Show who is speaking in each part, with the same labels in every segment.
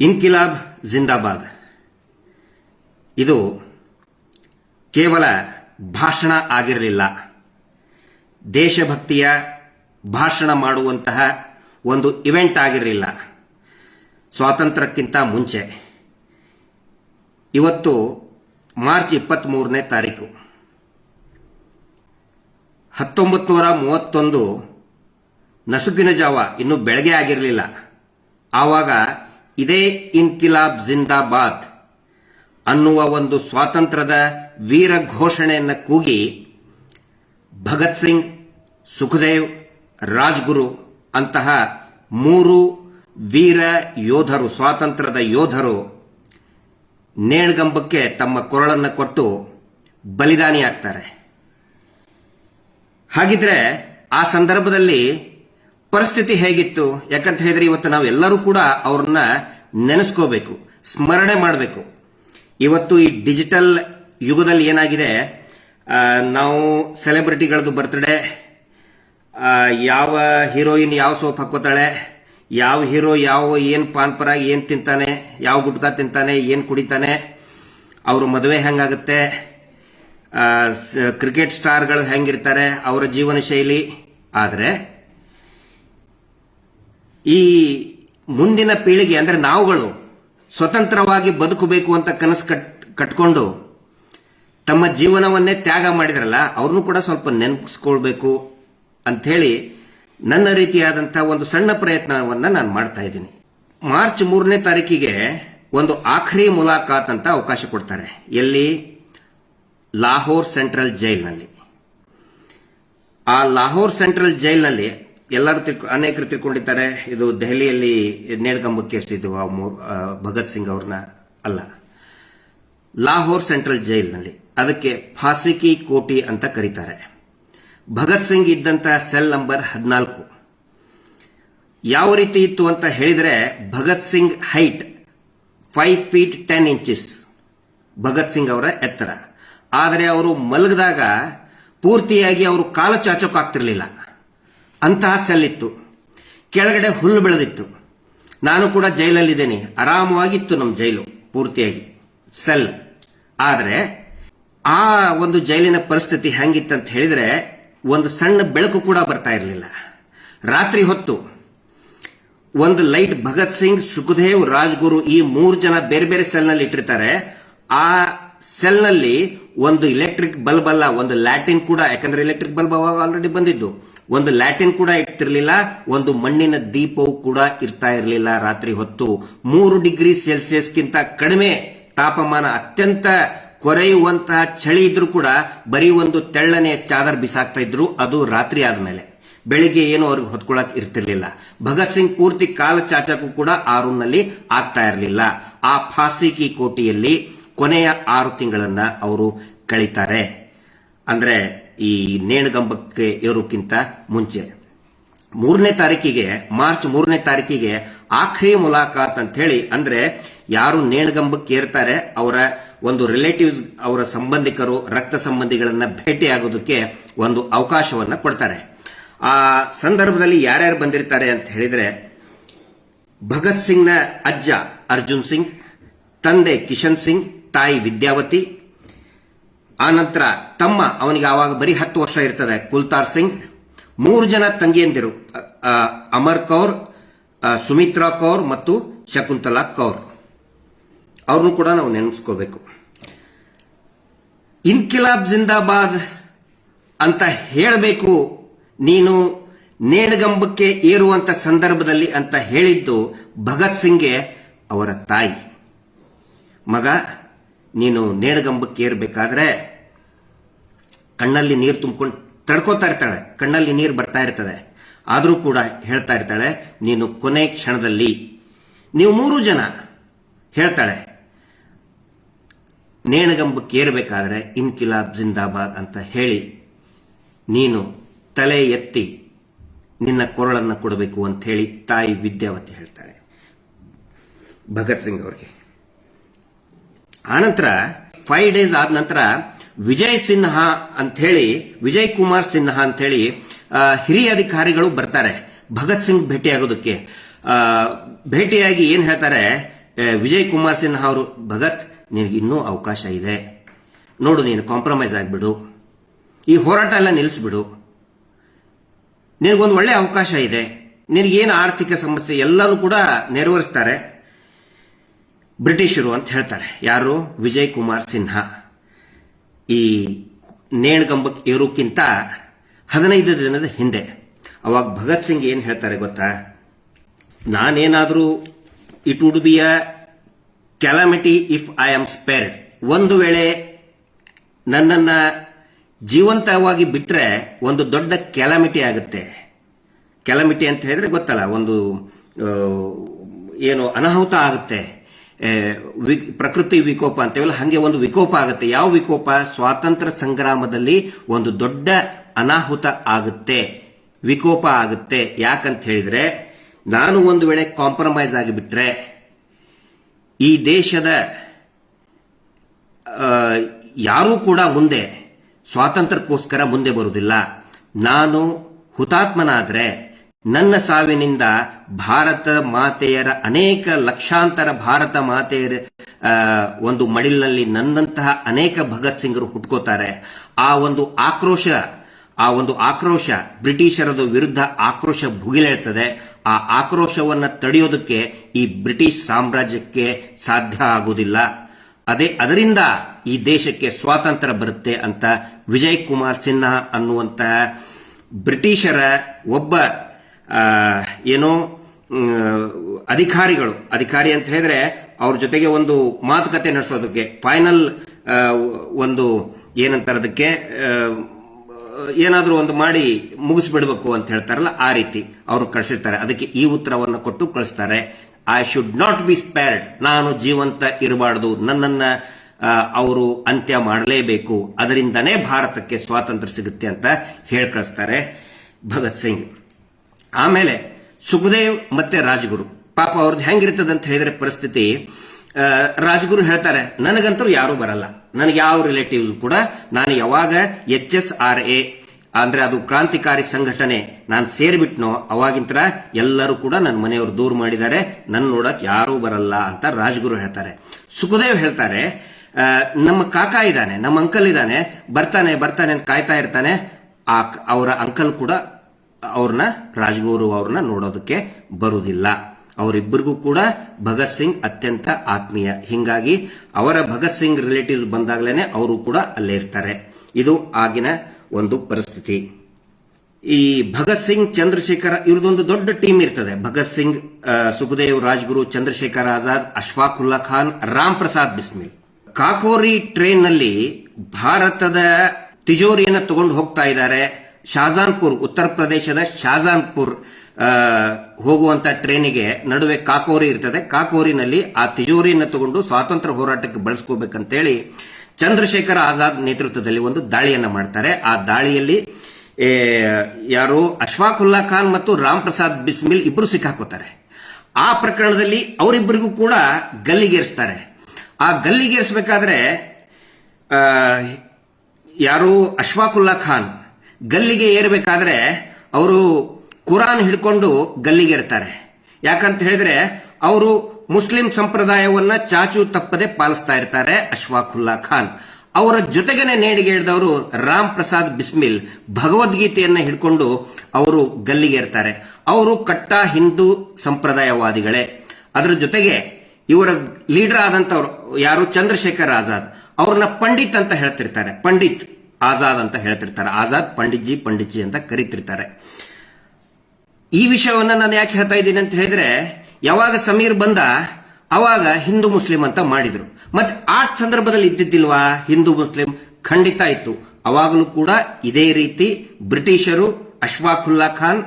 Speaker 1: ಇನ್ಕಿಲಾಬ್ ಜಿಂದಾಬಾದ್. ಇದು ಕೇವಲ ಭಾಷಣ ಆಗಿರಲಿಲ್ಲ. ದೇಶಭಕ್ತಿಯ ಭಾಷಣ ಮಾಡುವಂತಹ ಒಂದು ಇವೆಂಟ್ ಆಗಿರಲಿಲ್ಲ. ಸ್ವಾತಂತ್ರ್ಯಕ್ಕಿಂತ ಮುಂಚೆ. ಇವತ್ತು ಮಾರ್ಚ್ ಇಪ್ಪತ್ತ್ಮೂರನೇ ತಾರೀಕು. ಹತ್ತೊಂಬತ್ತು ನೂರ ಮೂವತ್ತೊಂದು ನಸುಕಿನ ಜಾವ ಇನ್ನೂ ಬೆಳಗ್ಗೆ ಆಗಿರಲಿಲ್ಲ. ಆವಾಗ ಇದೇ ಇನ್ಕಿಲಾಬ್ ಜಿಂದಾಬಾದ್ ಅನ್ನುವ ಒಂದು ಸ್ವಾತಂತ್ರ್ಯದ ವೀರ ಘೋಷಣೆಯನ್ನು ಕೂಗಿ ಭಗತ್ ಸಿಂಗ್, ಸುಖದೇವ್, ರಾಜ್ಗುರು ಅಂತಹ ಮೂರು ವೀರ ಯೋಧರು, ಸ್ವಾತಂತ್ರ್ಯದ ಯೋಧರು ನೇಣ್ಗಂಬಕ್ಕೆ ತಮ್ಮ ಕೊರಳನ್ನು ಕೊಟ್ಟು ಬಲಿದಾನಿಯಾಗ್ತಾರೆ. ಹಾಗಿದ್ರೆ ಆ ಸಂದರ್ಭದಲ್ಲಿ ಪರಿಸ್ಥಿತಿ ಹೇಗಿತ್ತು? ಯಾಕಂತ ಹೇಳಿದ್ರೆ ಇವತ್ತು ನಾವು ಎಲ್ಲರೂ ಕೂಡ ಅವ್ರನ್ನ ನೆನೆಸ್ಕೋಬೇಕು, ಸ್ಮರಣೆ ಮಾಡಬೇಕು. ಇವತ್ತು ಈ ಡಿಜಿಟಲ್ ಯುಗದಲ್ಲಿ ಏನಾಗಿದೆ? ನಾವು ಸೆಲೆಬ್ರಿಟಿಗಳದ್ದು ಬರ್ತ್ಡೇ ಯಾವ ಹೀರೋಯಿನ್ ಯಾವ ಸೋಪ್ ಹಾಕೋತಾಳೆ ಯಾವ ಹೀರೋ ಯಾವ ಏನು ಪಾನ್ಪರ ಏನು ತಿಂತಾನೆ, ಯಾವ ಗುಟ್ಕಾ ತಿಂತಾನೆ, ಏನು ಕುಡಿತಾನೆ, ಅವ್ರ ಮದುವೆ ಹೆಂಗಾಗುತ್ತೆ ಕ್ರಿಕೆಟ್ ಸ್ಟಾರ್ಗಳು ಹೆಂಗಿರ್ತಾರೆ, ಅವರ ಜೀವನ ಶೈಲಿ ಆದರೆ ಈ ಮುಂದಿನ ಪೀಳಿಗೆ, ಅಂದರೆ ನಾವುಗಳು, ಸ್ವತಂತ್ರವಾಗಿ ಬದುಕಬೇಕು ಅಂತ ಕನಸು ಕಟ್, ಕಟ್ಕೊಂಡು ತಮ್ಮ ಜೀವನವನ್ನೇ ತ್ಯಾಗ ಮಾಡಿದ್ರಲ್ಲ, ಅವ್ರನ್ನೂ ಕೂಡ ಸ್ವಲ್ಪ ನೆನಪಿಸ್ಕೊಳ್ಬೇಕು ಅಂಥೇಳಿ ನನ್ನ ರೀತಿಯಾದಂಥ ಒಂದು ಸಣ್ಣ ಪ್ರಯತ್ನವನ್ನ ನಾನು ಮಾಡ್ತಾ ಇದ್ದೀನಿ. ಮಾರ್ಚ್ ಮೂರನೇ ತಾರೀಕಿಗೆ ಒಂದು ಆಖರಿ ಮುಲಾಕಾತ್ ಅಂತ ಅವಕಾಶ ಕೊಡ್ತಾರೆ. ಎಲ್ಲಿ? ಲಾಹೋರ್ ಸೆಂಟ್ರಲ್ ಜೈಲ್ನಲ್ಲಿ. ಆ ಲಾಹೋರ್ ಸೆಂಟ್ರಲ್ ಜೈಲ್ನಲ್ಲಿ ಎಲ್ಲರೂ ತಿಳ್ಕೊ, ಅನೇಕರು ತಿಳ್ಕೊಂಡಿದ್ದಾರೆ. ಇದು ದೆಹಲಿಯಲ್ಲಿ ನೇಡ್ಕಂಬಕ್ಕೆ ಎಷ್ಟಿದ್ದು ಆ ಭಗತ್ ಸಿಂಗ್ ಅವ್ರನ್ನ ಅಲ್ಲ. ಲಾಹೋರ್ ಸೆಂಟ್ರಲ್ ಜೈಲ್ನಲ್ಲಿ. ಅದಕ್ಕೆ ಫಾಸಿಕಿ ಕೋಟಿ ಅಂತ ಕರೀತಾರೆ. ಭಗತ್ ಸಿಂಗ್ ಇದ್ದಂತ ಸೆಲ್ ನಂಬರ್ ಹದಿನಾಲ್ಕು. ಯಾವ ರೀತಿ ಇತ್ತು ಅಂತ ಹೇಳಿದ್ರೆ, Bhagat Singh height five feet ten inches Bhagat Singh ಅವರ ಎತ್ತರ. ಆದರೆ ಅವರು ಮಲಗಿದಾಗ ಪೂರ್ತಿಯಾಗಿ ಅವರು ಕಾಲ ಚಾಚೋಕಾಗ್ತಿರ್ಲಿಲ್ಲ ಅಂತಹ ಸೆಲ್ಲಿತ್ತು. ಕೆಳಗಡೆ ಹುಲ್ಲು ಬೆಳೆದಿತ್ತು. ನಾನು ಕೂಡ ಜೈಲಲ್ಲಿದ್ದೇನೆ. ಆರಾಮವಾಗಿತ್ತು ನಮ್ಮ ಜೈಲು, ಪೂರ್ತಿಯಾಗಿ. ಸೆಲ್. ಆದರೆ, ಆ ಒಂದು ಜೈಲಿನ ಪರಿಸ್ಥಿತಿ ಹೆಂಗಿತ್ತಂತ ಹೇಳಿದರೆ, ಒಂದು ಸಣ್ಣ ಬೆಳಕು ಕೂಡ ಬರ್ತಾ ಇರಲಿಲ್ಲ. ರಾತ್ರಿ ಹೊತ್ತು, ಒಂದು ಲೈಟ್ ಭಗತ್ ಸಿಂಗ್, ಸುಖದೇವ್, ರಾಜ್ಗುರು ಈ ಮೂರು ಜನ ಬೇರೆ ಬೇರೆ ಸೆಲ್ನಲ್ಲಿ ಇಟ್ಟಿರ್ತಾರೆ. ಆ ಸೆಲ್ನಲ್ಲಿ ಒಂದು ಇಲೆಕ್ಟ್ರಿಕ್ ಬಲ್ಬ್ ಅಲ್ಲ, ಒಂದು ಲ್ಯಾಟಿನ್ ಕೂಡ, ಯಾಕಂದ್ರೆ ಎಲೆಕ್ಟ್ರಿಕ್ ಬಲ್ಬ್ ಆಲ್ರೆಡಿ ಬಂದಿದ್ದು. ಒಂದು ಲ್ಯಾಟಿನ್ ಕೂಡ ಇರ್ತಿರ್ಲಿಲ್ಲ ಒಂದು ಮಣ್ಣಿನ ದೀಪವು ಕೂಡ ಇರ್ತಾ ಇರಲಿಲ್ಲ ರಾತ್ರಿ ಹೊತ್ತು. ಮೂರು ಡಿಗ್ರಿ ಸೆಲ್ಸಿಯಸ್ಗಿಂತ ಕಡಿಮೆ ತಾಪಮಾನ, ಅತ್ಯಂತ ಕೊರೆಯುವಂತಹ ಚಳಿ ಇದ್ರೂ ಕೂಡ ಬರೀ ಒಂದು ತೆಳ್ಳನೆಯ ಚಾದರ್ ಬಿಸಾಕ್ತಾ ಇದ್ರು, ಅದು ರಾತ್ರಿ ಆದ್ಮೇಲೆ. ಬೆಳಿಗ್ಗೆ ಏನು ಅವ್ರಿಗೆ ಹೊತ್ಕೊಳಕ್ ಇರ್ತಿರ್ಲಿಲ್ಲ. ಭಗತ್ ಸಿಂಗ್ ಪೂರ್ತಿ ಕಾಲ ಚಾಚಕ್ಕೂ ಕೂಡ ಆ ರೂಮ್ನಲ್ಲಿ ಆಗ್ತಾ ಇರಲಿಲ್ಲ. ಆ ಫಾಸಿಕಿ ಕೋಟಿಯಲ್ಲಿ ಕೊನೆಯ ಆರು ತಿಂಗಳನ್ನ ಅವರು ಕಳೀತಾರೆ. ಅಂದ್ರೆ ಈ ನೇಣುಗಂಬಕ್ಕೆ ಏರೋಕ್ಕಿಂತ ಮುಂಚೆ. ಮೂರನೇ ತಾರೀಕಿಗೆ, ಮಾರ್ಚ್ ಮೂರನೇ ತಾರೀಕಿಗೆ ಆಖ್ರಿ ಮುಲಾಕಾತ್ ಅಂತ ಹೇಳಿ ಅಂದ್ರೆ ಯಾರು ನೇಣುಗಂಬಕ್ಕೆ ಏರ್ತಾರೆ ಅವರ ಒಂದು ರಿಲೇಟಿವ್ಸ್ ಅವರ ಸಂಬಂಧಿಕರು, ರಕ್ತ ಸಂಬಂಧಿಗಳನ್ನ ಭೇಟಿಯಾಗೋದಕ್ಕೆ ಒಂದು ಅವಕಾಶವನ್ನ ಕೊಡ್ತಾರೆ. ಆ ಸಂದರ್ಭದಲ್ಲಿ ಯಾರ್ಯಾರು ಬಂದಿರ್ತಾರೆ ಅಂತ ಹೇಳಿದ್ರೆ, ಭಗತ್ ಸಿಂಗ್ನ ಅಜ್ಜ ಅರ್ಜುನ್ ಸಿಂಗ್, ತಂದೆ ಕಿಶನ್ ಸಿಂಗ್, ತಾಯಿ ವಿದ್ಯಾವತಿ ಆನಂತರ ತಮ್ಮ ಅವನಿಗೆ ಆವಾಗ ಬರೀ ಹತ್ತು ವರ್ಷ ಇರ್ತದೆ, ಕುಲ್ತಾರ್ ಸಿಂಗ್. ಮೂರು ಜನ ತಂಗಿಯಂದಿರು ಅಮರ್ ಕೌರ್ ಸುಮಿತ್ರಾ ಕೌರ್ ಮತ್ತು ಶಕುಂತಲಾ ಕೌರ್. ಅವ್ರನ್ನು ಕೂಡ ನಾವು ನೆನೆಸ್ಕೋಬೇಕು. ಇನ್ಕಿಲಾಬ್ ಜಿಂದಾಬಾದ್ ಅಂತ ಹೇಳಬೇಕು, ನೀನು ನೇಣಗಂಬಕ್ಕೆ ಏರುವಂತ ಸಂದರ್ಭದಲ್ಲಿ ಅಂತ ಹೇಳಿದ್ದು ಭಗತ್ ಸಿಂಗ್ಗೆ ಅವರ ತಾಯಿ. ಮಗ ನೀನು ನೇಣಗಂಬಕ್ಕೆ ಏರ್ಬೇಕಾದ್ರೆ ಕಣ್ಣಲ್ಲಿ ನೀರು ತುಂಬಿಕೊಂಡು ತಡ್ಕೋತಾ ಇರ್ತಾಳೆ. ಕಣ್ಣಲ್ಲಿ ನೀರು ಬರ್ತಾ ಇರ್ತದೆ. ಆದರೂ ಕೂಡ ಹೇಳ್ತಾ ಇರ್ತಾಳೆ, ನೀನು ಕೊನೆ ಕ್ಷಣದಲ್ಲಿ, ನೀವು ಮೂರು ಜನ ಹೇಳ್ತಾಳೆ, ನೇಣಗಂಬಕ್ಕೆ ಏರ್ಬೇಕಾದ್ರೆ ಇನ್ಕಿಲಾಬ್ ಜಿಂದಾಬಾದ್ ಅಂತ ಹೇಳಿ ನೀನು ತಲೆ ಎತ್ತಿ ನಿನ್ನ ಕೊರಳನ್ನು ಕೊಡಬೇಕು ಅಂತ ಹೇಳಿ ತಾಯಿ ವಿದ್ಯಾವತಿ ಹೇಳ್ತಾಳೆ. ಭಗತ್ ಸಿಂಗ್ ಅವರಿಗೆ. ಆನಂತರ ಫೈವ್ ಡೇಸ್ ಆದ ನಂತರ ವಿಜಯ್ ಸಿನ್ಹಾ ಅಂತ ಹೇಳಿ ವಿಜಯ್ ಕುಮಾರ್ ಸಿನ್ಹಾ ಅಂತ ಹೇಳಿ ಹಿರಿಯ ಅಧಿಕಾರಿಗಳು ಬರ್ತಾರೆ. ಭಗತ್ ಸಿಂಗ್ ಭೇಟಿಯಾಗೋದಕ್ಕೆ. ಭೇಟಿಯಾಗಿ ಏನ್ ಹೇಳ್ತಾರೆ ವಿಜಯ್ ಕುಮಾರ್ ಸಿನ್ಹಾ ಅವರು, ಭಗತ್, ನಿನಗೆ ಇನ್ನೂ ಅವಕಾಶ ಇದೆ. ನೋಡು, ನೀನು ಕಾಂಪ್ರಮೈಸ್ ಆಗಿಬಿಡು. ಈ ಹೋರಾಟ ಎಲ್ಲ ನಿಲ್ಲಿಸ್ಬಿಡು ನಿನಗೊಂದು ಒಳ್ಳೆ ಅವಕಾಶ ಇದೆ. ನಿನಗೇನು ಆರ್ಥಿಕ ಸಮಸ್ಯೆ ಎಲ್ಲನೂ ಕೂಡ ನೆರವೇರಿಸ್ತಾರೆ. ಬ್ರಿಟಿಷರು ಅಂತ ಹೇಳ್ತಾರೆ. ಯಾರು? ವಿಜಯ್ ಕುಮಾರ್ ಸಿನ್ಹಾ. ಈ ನೇಣಗಂಬಕ್ಕೆ ಏರೋಕ್ಕಿಂತ ಹದಿನೈದು ದಿನದ ಹಿಂದೆ. ಅವಾಗ ಭಗತ್ ಸಿಂಗ್ ಏನು ಹೇಳ್ತಾರೆ ಗೊತ್ತಾ? ನಾನೇನಾದರೂ it would be a calamity if I am spared. ಒಂದು ವೇಳೆ ನನ್ನನ್ನ ಜೀವಂತವಾಗಿ ಬಿಟ್ರೆ ಒಂದು ದೊಡ್ಡ ಕ್ಯಾಲಾಮಿಟಿ ಆಗುತ್ತೆ. ಕ್ಯಾಲಾಮಿಟಿ ಅಂತ ಹೇಳಿದ್ರೆ ಗೊತ್ತಲ್ಲ, ಒಂದು ಏನು ಅನಾಹುತ ಆಗುತ್ತೆ. ಪ್ರಕೃತಿ ವಿಕೋಪ ಅಂತೇವಲ್ಲ, ಹಾಗೆ ಒಂದು ವಿಕೋಪ ಆಗುತ್ತೆ. ಯಾವ ವಿಕೋಪ? ಸ್ವಾತಂತ್ರ್ಯ ಸಂಗ್ರಾಮದಲ್ಲಿ ಒಂದು ದೊಡ್ಡ ಅನಾಹುತ ಆಗುತ್ತೆ. ವಿಕೋಪ ಆಗುತ್ತೆ. ಯಾಕಂತ ಹೇಳಿದ್ರೆ, ನಾನು ಒಂದು ವೇಳೆ ಕಾಂಪ್ರಮೈಸ್ ಆಗಿಬಿಟ್ರೆ, ಈ ದೇಶದ ಯಾರೂ ಕೂಡ ಮುಂದೆ, ಸ್ವಾತಂತ್ರ್ಯಕ್ಕೋಸ್ಕರ ಮುಂದೆ ಬರುವುದಿಲ್ಲ. ನಾನು ಹುತಾತ್ಮನಾದ್ರೆ ನನ್ನ ಸಾವಿನಿಂದ ಭಾರತ ಮಾತೆಯರ ಅನೇಕ ಲಕ್ಷಾಂತರ ಭಾರತ ಮಾತೆಯರ ಒಂದು ಮಡಿಲಿನಲ್ಲಿ ನನ್ನಂತಹ ಅನೇಕ ಭಗತ್ ಸಿಂಗರು ಹುಟ್ಕೋತಾರೆ. ಆ ಒಂದು ಆಕ್ರೋಶ, ಆ ಒಂದು ಆಕ್ರೋಶ ಬ್ರಿಟಿಷರದ ವಿರುದ್ಧ ಆಕ್ರೋಶ ಭುಗಿಲೇಳ್ತದೆ. ಆ ಆಕ್ರೋಶವನ್ನ ತಡೆಯೋದಕ್ಕೆ ಈ ಬ್ರಿಟಿಷ್ ಸಾಮ್ರಾಜ್ಯಕ್ಕೆ ಸಾಧ್ಯ ಆಗುವುದಿಲ್ಲ. ಅದೇ, ಅದರಿಂದ ಈ ದೇಶಕ್ಕೆ ಸ್ವಾತಂತ್ರ್ಯ ಬರುತ್ತೆ ಅಂತ ವಿಜಯ್ ಕುಮಾರ್ ಸಿನ್ಹಾ ಅನ್ನುವಂತಹ ಬ್ರಿಟಿಷರ ಒಬ್ಬ ಏನೋ ಅಧಿಕಾರಿಗಳು, ಅಧಿಕಾರಿ ಅಂತ ಹೇಳಿದ್ರೆ ಅವ್ರ ಜೊತೆಗೆ ಒಂದು ಮಾತುಕತೆ ನಡೆಸೋದಕ್ಕೆ ಫೈನಲ್ ಒಂದು ಏನಂತಾರೆ ಅದಕ್ಕೆ ಏನಾದರೂ ಒಂದು ಮಾಡಿ ಮುಗಿಸ್ಬಿಡ್ಬೇಕು ಅಂತ ಹೇಳ್ತಾರಲ್ಲ, ಆ ರೀತಿ ಅವರು ಕಳಿಸಿರ್ತಾರೆ. ಅದಕ್ಕೆ ಈ ಉತ್ತರವನ್ನು ಕೊಟ್ಟು ಕಳಿಸ್ತಾರೆ. I should not be spared ನಾನು ಜೀವಂತ ಇರಬಾರ್ದು. ನನ್ನನ್ನ ಅವರು ಅಂತ್ಯ ಮಾಡಲೇಬೇಕು. ಅದರಿಂದನೇ ಭಾರತಕ್ಕೆ ಸ್ವಾತಂತ್ರ್ಯ ಸಿಗುತ್ತೆ ಅಂತ ಹೇಳಿ ಕಳಿಸ್ತಾರೆ ಭಗತ್ ಸಿಂಗ್. ಆಮೇಲೆ ಸುಖದೇವ್ ಮತ್ತೆ ರಾಜಗುರು. ಪಾಪ ಅವ್ರದ್ದು ಹೆಂಗಿರ್ತದೆ ಅಂತ ಹೇಳಿದ್ರೆ ಪರಿಸ್ಥಿತಿ ರಾಜಗುರು ಹೇಳ್ತಾರೆ, ನನಗಂತೂ ಯಾರೂ ಬರಲ್ಲ. ನನಗೆ ಯಾವ ರಿಲೇಟಿವ್ಸ್ ಕೂಡ ನಾನು ಯಾವಾಗ ಎಚ್ ಎಸ್ ಆರ್ ಎ ಅಂದ್ರೆ ಅದು ಕ್ರಾಂತಿಕಾರಿ ಸಂಘಟನೆ ನಾನು ಸೇರಿಬಿಟ್ನೋ ಅವಾಗಿಂತರ ಎಲ್ಲರೂ ಕೂಡ ನನ್ನ ಮನೆಯವರು ದೂರ ಮಾಡಿದ್ದಾರೆ. ನನ್ನ ನೋಡಕ್ ಯಾರೂ ಬರಲ್ಲ ಅಂತ ರಾಜಗುರು ಹೇಳ್ತಾರೆ. ಸುಖದೇವ್ ಹೇಳ್ತಾರೆ ನಮ್ಮ ಕಾಕ ಇದ್ದಾನೆ, ನಮ್ಮ ಅಂಕಲ್ ಇದ್ದಾನೆ, ಬರ್ತಾನೆ ಬರ್ತಾನೆ ಅಂತ ಕಾಯ್ತಾ ಇರ್ತಾನೆ. ಆ, ಅವರ ಅಂಕಲ್ ಕೂಡ ಅವ್ರನ್ನ, ರಾಜಗುರು ಅವ್ರನ್ನ ನೋಡೋದಕ್ಕೆ ಬರುವುದಿಲ್ಲ ಅವರಿಬ್ಬರಿಗೂ ಕೂಡ ಭಗತ್ ಸಿಂಗ್ ಅತ್ಯಂತ ಆತ್ಮೀಯ. ಹಿಂಗಾಗಿ ಅವರ ಭಗತ್ ಸಿಂಗ್ ರಿಲೇಟಿವ್ಸ್ ಬಂದಾಗಲೇನೆ ಅವರು ಕೂಡ ಅಲ್ಲೇ ಇರ್ತಾರೆ. ಇದು ಆಗಿನ ಒಂದು ಪರಿಸ್ಥಿತಿ. ಈ ಭಗತ್ ಸಿಂಗ್, ಚಂದ್ರಶೇಖರ ಇವ್ರದೊಂದು ದೊಡ್ಡ ಟೀಮ್ ಇರ್ತದೆ. ಭಗತ್ ಸಿಂಗ್ ಸುಖದೇವ್, ರಾಜ್ಗುರು, ಚಂದ್ರಶೇಖರ್ ಆಜಾದ್, ಅಶ್ಫಾಕುಲ್ಲಾ ಖಾನ್, ರಾಮ್ ಪ್ರಸಾದ್ ಬಿಸ್ಮಿಲ್. ಕಾಕೋರಿ ಟ್ರೈನ್ನಲ್ಲಿ ಭಾರತದ ತಿಜೋರಿಯನ್ನು ತಗೊಂಡು ಹೋಗ್ತಾ ಇದ್ದಾರೆ. ಶಾಜಾನ್ಪುರ್, ಉತ್ತರ ಪ್ರದೇಶದ ಶಾಜಾನ್ಪುರ್ ಹೋಗುವಂತ ಟ್ರೈನಿಗೆ ನಡುವೆ ಕಾಕೋರಿ ಇರ್ತದೆ. ಕಾಕೋರಿನಲ್ಲಿ ಆ ತಿಜೋರಿಯನ್ನು ತಗೊಂಡು ಸ್ವಾತಂತ್ರ್ಯ ಹೋರಾಟಕ್ಕೆ ಬಳಸ್ಕೋಬೇಕಂತೇಳಿ ಚಂದ್ರಶೇಖರ್ ಆಜಾದ್ ನೇತೃತ್ವದಲ್ಲಿ ಒಂದು ದಾಳಿಯನ್ನು ಮಾಡ್ತಾರೆ. ಆ ದಾಳಿಯಲ್ಲಿ ಯಾರು ಅಶ್ವಾಕುಲ್ಲಾ ಖಾನ್ ಮತ್ತು ರಾಮ್ ಪ್ರಸಾದ್ ಬಿಸ್ಮಿಲ್ ಇಬ್ಬರು ಸಿಕ್ಕಾಕೋತಾರೆ. ಆ ಪ್ರಕರಣದಲ್ಲಿ ಅವರಿಬ್ಬರಿಗೂ ಕೂಡ ಗಲ್ಲಿಗೇರಿಸ್ತಾರೆ. ಆ ಗಲ್ಲಿಗೇರಿಸಬೇಕಾದ್ರೆ ಯಾರು ಅಶ್ವಾಕುಲ್ಲಾ ಖಾನ್ ಗಲ್ಲಿಗೆ ಏರಬೇಕಾದ್ರೆ ಅವರು ಕುರಾನ್ ಹಿಡ್ಕೊಂಡು ಗಲ್ಲಿಗೆ ಇರ್ತಾರೆ ಯಾಕಂತ ಹೇಳಿದ್ರೆ ಅವರು ಮುಸ್ಲಿಂ ಸಂಪ್ರದಾಯವನ್ನ ಚಾಚು ತಪ್ಪದೆ ಪಾಲಿಸ್ತಾ ಇರ್ತಾರೆ ಅಶ್ಫಾಕುಲ್ಲಾ ಖಾನ್. ಅವರ ಜೊತೆಗೇನೆ ಹಿಡಿದವರು ರಾಮ್ ಪ್ರಸಾದ್ ಬಿಸ್ಮಿಲ್ ಭಗವದ್ಗೀತೆಯನ್ನ ಹಿಡ್ಕೊಂಡು ಅವರು ಗಲ್ಲಿಗೆ ಇರ್ತಾರೆ ಅವರು ಕಟ್ಟ ಹಿಂದೂ ಸಂಪ್ರದಾಯವಾದಿಗಳೇ. ಅದರ ಜೊತೆಗೆ ಇವರ ಲೀಡರ್ ಆದಂತವ್ರು ಯಾರು? ಚಂದ್ರಶೇಖರ್ ಆಜಾದ್. ಅವ್ರನ್ನ ಪಂಡಿತ್ ಅಂತ ಹೇಳ್ತಿರ್ತಾರೆ. ಪಂಡಿತ್. ಆಜಾದ್ ಅಂತ ಹೇಳ್ತಿರ್ತಾರೆ. ಆಜಾದ್ ಪಂಡಿತ್ಜಿ ಜಿ ಪಂಡಿತ್ ಜಿ ಅಂತ ಕರೀತಿರ್ತಾರೆ. ಈ ವಿಷಯವನ್ನ ನಾನು ಯಾಕೆ ಹೇಳ್ತಾ ಇದ್ದೀನಿ ಅಂತ ಹೇಳಿದ್ರೆ, ಯಾವಾಗ ಸಮೀರ್ ಬಂದ, ಅವಾಗ ಹಿಂದೂ ಮುಸ್ಲಿಂ ಅಂತ ಮಾಡಿದ್ರು. ಮತ್ತೆ ಆ ಸಂದರ್ಭದಲ್ಲಿ ಇದ್ದಿದ್ದಿಲ್ವಾ? ಹಿಂದೂ ಮುಸ್ಲಿಂ ಖಂಡಿತ ಇತ್ತು. ಅವಾಗಲೂ ಕೂಡ ಇದೇ ರೀತಿ ಬ್ರಿಟಿಷರು ಅಶ್ಫಾಕುಲ್ಲಾ ಖಾನ್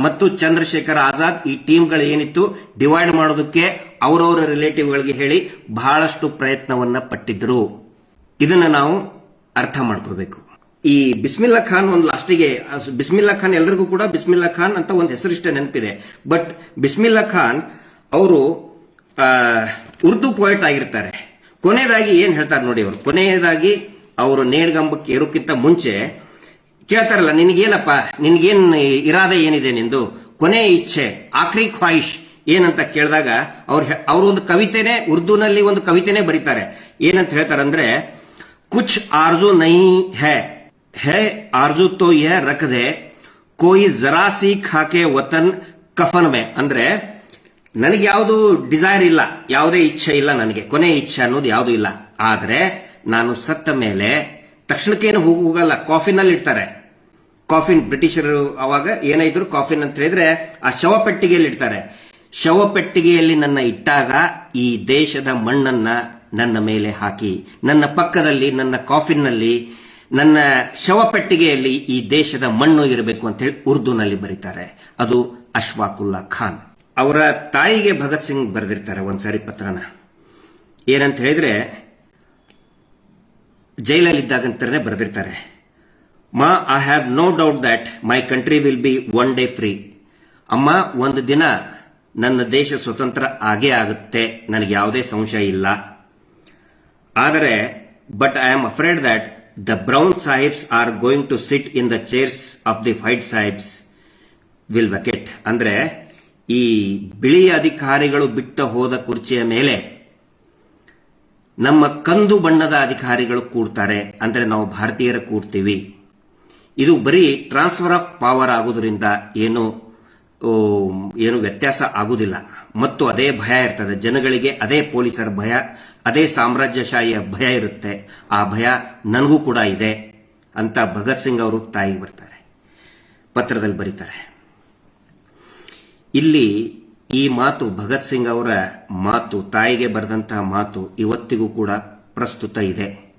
Speaker 1: ಮತ್ತು ಚಂದ್ರಶೇಖರ್ ಆಜಾದ್ ಈ ಟೀಮ್ಗಳು ಏನಿತ್ತು, ಡಿವೈಡ್ ಮಾಡೋದಕ್ಕೆ ಅವರವರ ರಿಲೇಟಿವ್ಗಳಿಗೆ ಹೇಳಿ ಬಹಳಷ್ಟು ಪ್ರಯತ್ನವನ್ನ ಪಟ್ಟಿದ್ರು. ಇದನ್ನ ನಾವು ಅರ್ಥ ಮಾಡ್ಕೋಬೇಕು ಈ ಬಿಸ್ಮಿಲ್ಲಾ ಖಾನ್ ಒಂದು ಲಾಸ್ಟಿಗೆ ಬಿಸ್ಮಿಲ್ಲಾ ಖಾನ್ ಎಲ್ರಿಗೂ ಕೂಡ ಬಿಸ್ಮಿಲ್ಲಾ ಖಾನ್ ಅಂತ ಒಂದು ಹೆಸರಿಷ್ಟೇ ನೆನಪಿದೆ. ಬಟ್ ಬಿಸ್ಮಿಲ್ಲಾ ಖಾನ್ ಅವರು ಉರ್ದು ಪೋಯಟ್ ಆಗಿರ್ತಾರೆ. ಕೊನೆಯದಾಗಿ ಏನ್ ಹೇಳ್ತಾರೆ ನೋಡಿ ಅವರು? ಕೊನೆಯದಾಗಿ ಅವರು ನೇಣಗಂಬಕ್ಕೆ ಏರೋಕ್ಕಿಂತ ಮುಂಚೆ ಕೇಳ್ತಾರಲ್ಲ, ನಿನಗೇನಪ್ಪ, ನಿನಗೇನ್ ಇರಾದೆ ಏನಿದೆ ನಿಂದು? ಕೊನೆ ಇಚ್ಛೆ ಆಕ್ರಿ ಖ್ವಾಯಿಷ್ ಏನಂತ ಕೇಳಿದಾಗ ಅವ್ರು ಅವರು ಒಂದು ಕವಿತೆನೆ, ಉರ್ದುನಲ್ಲಿ ಒಂದು ಕವಿತೆನೆ ಬರೀತಾರೆ. ಏನಂತ ಹೇಳ್ತಾರಂದ್ರೆ ಕುಚ್ ಆರ್ಜು ನೈ ಹೈ है आरजू तो यह रख दे कोई जरा सी खाके ವತನ್ ಕಫನ್ ಮೇ ಅಂದ್ರೆ ನನಗೆ ಯಾವುದು ಡಿಸೈರ್ ಇಲ್ಲ ಯಾವುದೇ ಇಚ್ಛೆ ಇಲ್ಲ ನನಗೆ ಕೊನೆ ಇಚ್ಛೆ ಅನ್ನೋದು ಯಾವುದು ಇಲ್ಲ ಆದ್ರೆ ನಾನು ಸತ್ತ ಮೇಲೆ ತಕ್ಷಣಕ್ಕೇನು ಹೋಗಿ ಹೋಗಲ್ಲ ಕಾಫಿನಲ್ಲಿ ಇಡ್ತಾರೆ ಕಾಫಿನ್ ಬ್ರಿಟಿಷರು ಅವಾಗ ಏನಾಯ್ತು ಕಾಫಿನ್ ಅಂತ ಹೇಳಿದ್ರೆ ಆ ಶವ ಪೆಟ್ಟಿಗೆಯಲ್ಲಿ ಇಡ್ತಾರೆ ಶವ ಪೆಟ್ಟಿಗೆಯಲ್ಲಿ ನನ್ನ ಇಟ್ಟಾಗ ಈ ದೇಶದ ಮಣ್ಣನ್ನ ನನ್ನ ಮೇಲೆ ಹಾಕಿ. ನನ್ನ ಪಕ್ಕದಲ್ಲಿ, ನನ್ನ ಕಾಫಿನ್ನಲ್ಲಿ, ನನ್ನ ಶವ ಪೆಟ್ಟಿಗೆಯಲ್ಲಿ ಈ ದೇಶದ ಮಣ್ಣು ಇರಬೇಕು ಅಂತ ಹೇಳಿ ಉರ್ದುನಲ್ಲಿ ಬರೀತಾರೆ. ಅದು ಅಶ್ವಾಕುಲ್ಲಾ ಖಾನ್. ಅವರ ತಾಯಿಗೆ ಭಗತ್ ಸಿಂಗ್ ಬರೆದಿರ್ತಾರೆ ಒಂದ್ಸಾರಿ ಪತ್ರನ. ಏನಂತ ಹೇಳಿದ್ರೆ ಜೈಲಲ್ಲಿದ್ದಾಗಂತಾನೆ ಬರೆದಿರ್ತಾರೆ. Ma I have no doubt that my country will be one day free ಅಮ್ಮ, ಒಂದು ದಿನ ನನ್ನ ದೇಶ ಸ್ವತಂತ್ರ ಆಗೇ ಆಗುತ್ತೆ. ನನಗೆ ಯಾವುದೇ ಸಂಶಯ ಇಲ್ಲ. ಆದರೆ but I am afraid that the brown sahibs are going to sit in the chairs of the white sahibs will vacate ಅಂದ್ರೆ, ಈ ಬಿಳಿ ಅಧಿಕಾರಿಗಳು ಬಿಟ್ಟ ಹೋದ ಕುರ್ಚಿಯ ಮೇಲೆ ನಮ್ಮ ಕಂದು ಬಣ್ಣದ ಅಧಿಕಾರಿಗಳು ಕೂಡ್ತಾರೆ ಅಂದ್ರೆ, ನಾವು ಭಾರತೀಯರ ಕೂಡ್ತೀವಿ ಇದು ಬರೀ ಟ್ರಾನ್ಸ್ಫರ್ ಆಫ್ ಪವರ್ ಆಗೋದ್ರಿಂದ ಏನು ಏನು ವ್ಯತ್ಯಾಸ ಆಗುವುದಿಲ್ಲ. ಮತ್ತು ಅದೇ ಭಯ ಇರ್ತದೆ. ಜನಗಳಿಗೆ ಅದೇ ಪೊಲೀಸರ ಭಯ, ಅದೇ ಸಾಮ್ರಾಜ್ಯಶಾಹಿಯ ಭಯ ಇರುತ್ತೆ. ಆ ಭಯ ನನಗೂ ಕೂಡ ಇದೆ ಅಂತ ಭಗತ್ ಸಿಂಗ್ ಅವರು ತಾಯಿಗೆ ಬರ್ತಾರೆ. ಪತ್ರದಲ್ಲಿ ಬರೀತಾರೆ. ಇಲ್ಲಿ ಈ ಮಾತು ಭಗತ್ ಸಿಂಗ್ ಅವರ ಮಾತು, ತಾಯಿಗೆ ಬರೆದಂತಹ ಮಾತು ಇವತ್ತಿಗೂ ಕೂಡ ಪ್ರಸ್ತುತ ಇದೆ.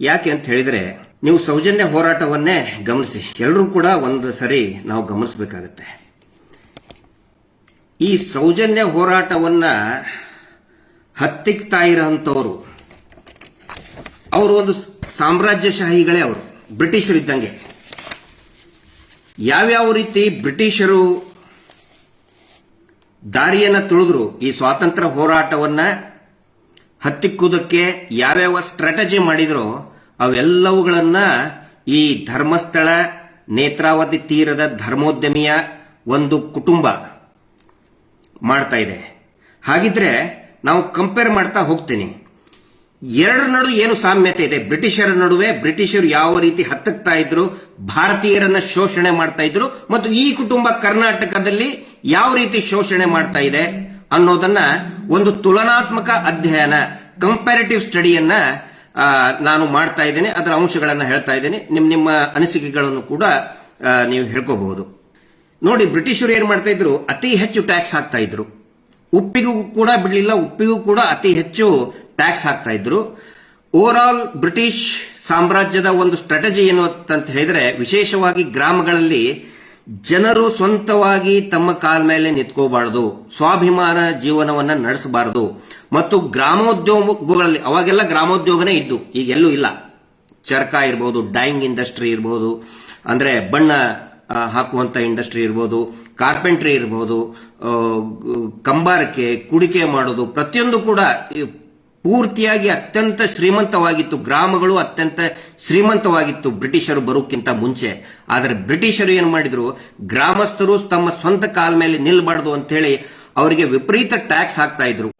Speaker 1: ಯಾಕೆ ಅಂತ ಹೇಳಿದ್ರೆ, ನೀವು ಸೌಜನ್ಯ ಹೋರಾಟವನ್ನೇ ಗಮನಿಸಿ. ಎಲ್ಲರೂ ಕೂಡ ಒಂದು ಸರಿ ನಾವು ಗಮನಿಸಬೇಕಾಗತ್ತೆ. ಈ ಸೌಜನ್ಯ ಹೋರಾಟವನ್ನ ಹತ್ತಿಕ್ತಾ ಇರೋಂಥವ್ರು. ಅವರು ಒಂದು ಸಾಮ್ರಾಜ್ಯಶಾಹಿಗಳೇ ಅವರು, ಬ್ರಿಟಿಷರು ಇದ್ದಂಗೆ. ಯಾವ್ಯಾವ ರೀತಿ ಬ್ರಿಟಿಷರು ದಾರಿಯನ್ನು ತುಳಿದ್ರು ಈ ಸ್ವಾತಂತ್ರ್ಯ ಹೋರಾಟವನ್ನ ಹತ್ತಿಕ್ಕುವುದಕ್ಕೆ ಯಾವ್ಯಾವ ಸ್ಟ್ರಾಟಜಿ ಮಾಡಿದ್ರು ಅವೆಲ್ಲವುಗಳನ್ನ ಈ ಧರ್ಮಸ್ಥಳ ನೇತ್ರಾವತಿ ತೀರದ ಧರ್ಮೋದ್ಯಮಿಯ ಒಂದು ಕುಟುಂಬ ಮಾಡ್ತಾ ಇದೆ. ಹಾಗಿದ್ರೆ ನಾವು ಕಂಪೇರ್ ಮಾಡ್ತಾ ಹೋಗ್ತೀನಿ. ಎರಡರ ನಡು ಏನು ಸಾಮ್ಯತೆ ಇದೆ? ಬ್ರಿಟಿಷರ ನಡುವೆ ಬ್ರಿಟಿಷರು ಯಾವ ರೀತಿ ಹತ್ತಕ್ತಾ ಇದ್ರು? ಭಾರತೀಯರನ್ನ ಶೋಷಣೆ ಮಾಡ್ತಾ ಇದ್ರು? ಮತ್ತು ಈ ಕುಟುಂಬ ಕರ್ನಾಟಕದಲ್ಲಿ ಯಾವ ರೀತಿ ಶೋಷಣೆ ಮಾಡ್ತಾ ಇದೆ? ಅನ್ನೋದನ್ನ ಒಂದು ತುಲನಾತ್ಮಕ ಅಧ್ಯಯನ ಕಂಪ್ಯಾರಿಟಿವ್ ಸ್ಟಡಿಯನ್ನ ನಾನು ಮಾಡ್ತಾ ಇದ್ದೇನೆ. ಅದರ ಅಂಶಗಳನ್ನು ಹೇಳ್ತಾ ಇದ್ದೇನೆ. ನಿಮ್ಮ ನಿಮ್ಮ ಅನಿಸಿಕೆಗಳನ್ನು ಕೂಡ ನೀವು ಹೇಳ್ಕೋಬಹುದು. ನೋಡಿ, ಬ್ರಿಟಿಷರು ಏನ್ ಮಾಡ್ತಾ ಇದ್ರು? ಅತಿ ಹೆಚ್ಚು ಟ್ಯಾಕ್ಸ್ ಹಾಕ್ತಾ ಇದ್ರು. ಉಪ್ಪಿಗೂ ಕೂಡ ಬಿಡಲಿಲ್ಲ, ಉಪ್ಪಿಗೂ ಕೂಡ ಅತಿ ಹೆಚ್ಚು ಟ್ಯಾಕ್ಸ್ ಹಾಕ್ತಾ ಇದ್ರು. ಓವರ್ ಬ್ರಿಟಿಷ್ ಸಾಮ್ರಾಜ್ಯದ ಒಂದು ಸ್ಟ್ರಾಟಜಿ ಏನು ಅಂತ ಹೇಳಿದ್ರೆ, ವಿಶೇಷವಾಗಿ ಗ್ರಾಮಗಳಲ್ಲಿ ಜನರು ಸ್ವಂತವಾಗಿ ತಮ್ಮ ಕಾಲ ಮೇಲೆ ನಿಂತ್ಕೋಬಾರದು, ಸ್ವಾಭಿಮಾನ ಜೀವನವನ್ನ ನಡೆಸಬಾರದು. ಮತ್ತು ಗ್ರಾಮೋದ್ಯೋಗಗಳಲ್ಲಿ, ಅವಾಗೆಲ್ಲ ಗ್ರಾಮೋದ್ಯೋಗನೇ ಇದ್ದು ಈಗೆಲ್ಲೂ ಇಲ್ಲ. ಚರ್ಕ ಇರ್ಬೋದು, ಡೈಯಿಂಗ್ ಇಂಡಸ್ಟ್ರಿ ಇರ್ಬೋದು, ಅಂದ್ರೆ ಬಣ್ಣ ಆ, ಹಾಕುವಂತ ಇಂಡಸ್ಟ್ರಿ ಇರ್ಬೋದು ಕಾರ್ಪೆಂಟ್ರಿ ಇರ್ಬೋದು ಕಂಬಾರಕ್ಕೆ ಕುಡಿಕೆ ಮಾಡೋದು ಪ್ರತಿಯೊಂದು ಕೂಡ ಪೂರ್ತಿಯಾಗಿ ಅತ್ಯಂತ ಶ್ರೀಮಂತವಾಗಿತ್ತು ಗ್ರಾಮಗಳು ಅತ್ಯಂತ ಶ್ರೀಮಂತವಾಗಿತ್ತು ಬ್ರಿಟಿಷರು ಬರೋಕ್ಕಿಂತ ಮುಂಚೆ. ಆದರೆ ಬ್ರಿಟಿಷರು ಏನು ಮಾಡಿದ್ರು ಗ್ರಾಮಸ್ಥರು ತಮ್ಮ ಸ್ವಂತ ಕಾಲ ಮೇಲೆ ನಿಲ್ಬಾರ್ದು ಅಂತ ಹೇಳಿ ಅವರಿಗೆ ವಿಪರೀತ ಟ್ಯಾಕ್ಸ್ ಹಾಕ್ತಾ ಇದ್ರು.